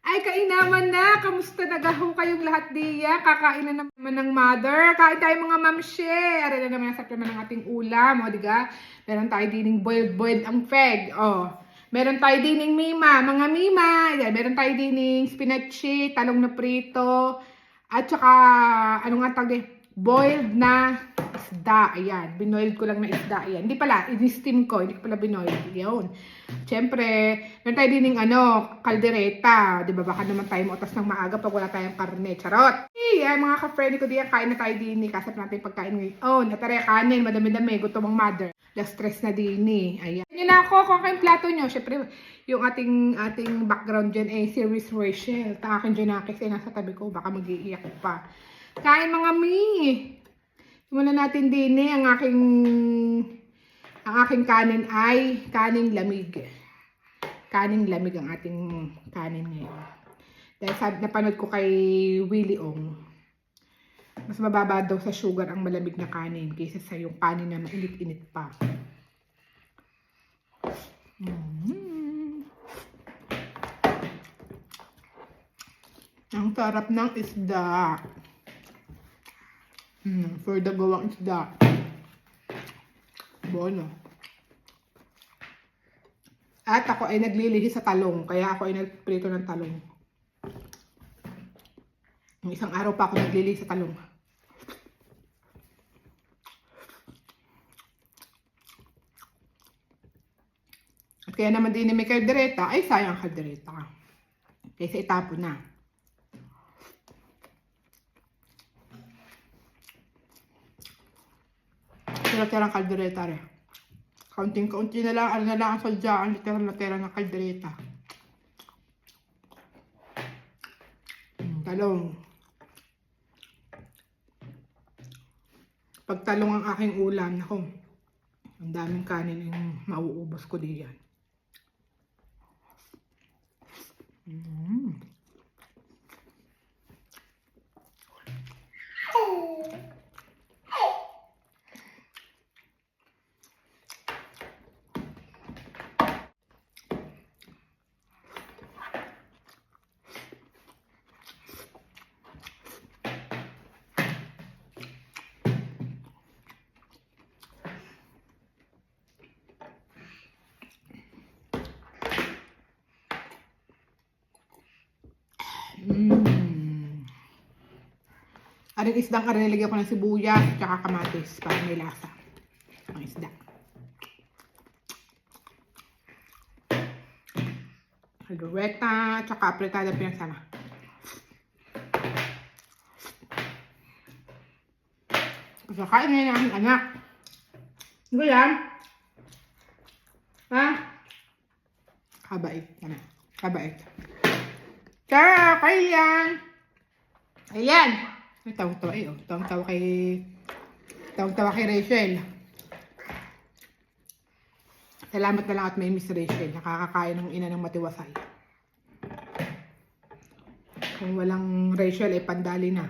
Ay, kainaman na! Kamusta nagaho kayong lahat diya? Kakain na naman ng mother. Kain tayo mga mamshe. Ara na naman sa naman ng ating ulam. O, diga? Meron tayo dining boiled-boiled ang feg. O, meron tayo dining mima. Mga mima. Ayan, meron tayo dining spinachi, talong na prito. At saka, ano nga tawag? Boiled na isda. Ayan, binoiled ko lang na isda. Ayan, hindi pala, in-steam ko. Hindi ko pala binoiled. Yun. Siyempre, meron tayo din ng ano, kaldereta. Di ba? Baka naman tayo mautas ng maaga pag wala tayong karne. Charot! Hey, mga ka-friend ko diyan, kain na tayo din. eh. Kasap natin yung pagkain ngayon. Oh, natare kanin, madami-dami. Gutom ang mother. Last stress na din eh. Ayan. Yun na ako, kung kayong plato nyo. Siyempre, yung ating ating background dyan eh, si Miss Rachel. Ta akin dyan na kasi nasa tabi ko. Baka mag-iiyak pa. Kain mga mi! Simulan natin din eh, ang aking ang aking kanin ay kaning lamig. Kaning lamig ang ating kanin ngayon. Dahil sabi, napanood ko kay Willie Ong, mas mababa daw sa sugar ang malamig na kanin kaysa sa yung kanin na mainit-init pa. Mm. Ang sarap ng isda. Mm, for the gawang isda. Bono. At ako ay naglilihi sa talong, kaya ako ay nagprito ng talong. Yung isang araw pa ako naglilihi sa talong. At kaya naman din ni may kaldereta, ay sayang ang kaldereta. Kaysa itapon na. Tira-tirang kaldereta rin. Kaunting-kaunti na lang, ano na lang ang sadyaan, literal-literal ng kaldereta. Mm, talong. Pag talong ang aking ulam, nako, ang daming kanin yung mauubos ko diyan. Aring isdang ka nilagyan ko ng sibuyas at kamatis para may lasa. Ang isda. Kaldereta, tsaka apretada pinagsama. Kakain ngayon ang anak. Ano ba yan? Ha? Kabait. Ano? Kabait. Kaya, kailan? Ayan. Ay, tawag-tawa eh. Oh. Tawag-tawa kay... Tawag-tawa kay Rachel. Salamat na lang at may Miss Rachel. Nakakakain ng ina ng matiwasay. Kung walang Rachel, eh, pandali na.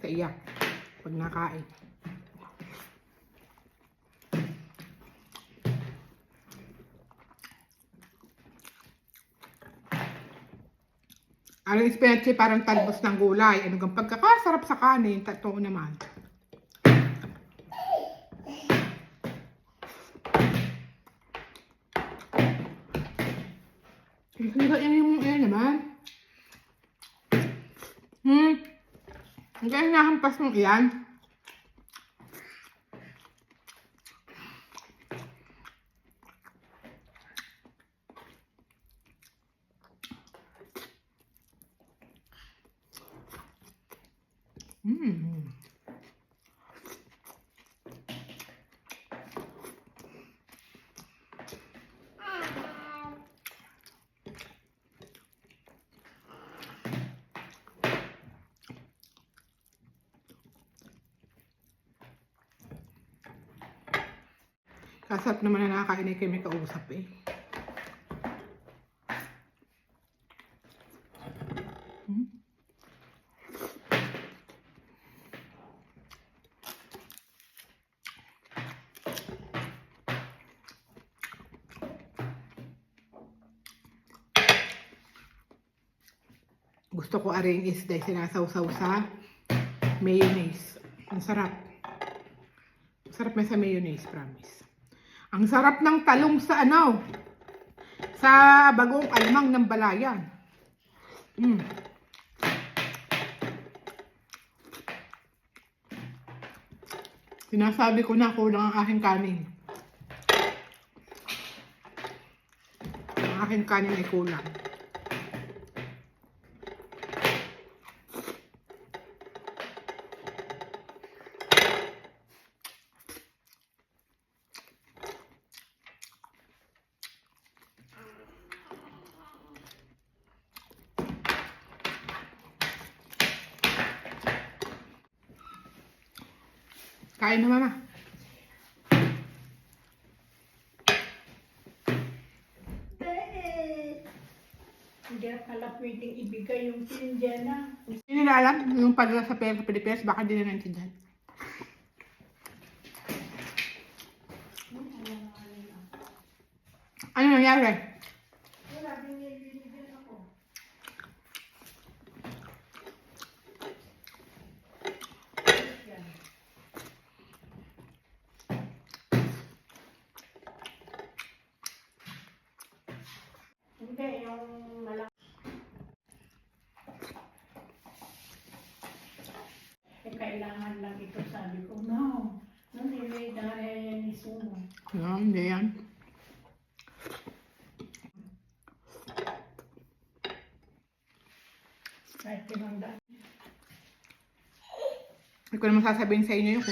Sa iyak. Pag nakain. Ang spinach parang talbos ng gulay. Ano kang pagkakasarap sa kanin. Totoo naman. Hindi yan yung yan naman. Hmm. Hindi kaya nahampas mong iyan. Mm. Kasarap naman na nakakain may kausap eh. Hmm? Gusto ko aring isda sinasawsaw sa mayonnaise. Ang sarap. Ang sarap na sa mayonnaise, promise. Ang sarap ng talong sa ano, sa bagong alamang ng balayan. Mm. Sinasabi ko na kulang ang aking kanin. Ang aking kanin ay kulang. Kain na mama. Hindi na pala pwedeng ibigay yung tindyana. Hindi nila alam yung padala sa pera sa Pilipinas, baka hindi na naintindihan. Ano nangyari? Wala, binibigyan ako. Yan. Hindi, yung malaki. Eh, kailangan lang ito, sabi ko, no. No, hindi dahil ni Sumo. No, hindi yan. Kahit tinanda. Hindi ko naman sasabihin sa inyo yun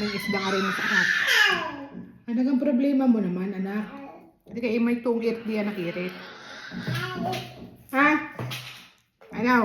Anong isda nga rin sa anak. Ano ang problema mo naman, anak? Hindi kayo may tungit di anak irit. Ha? Ano?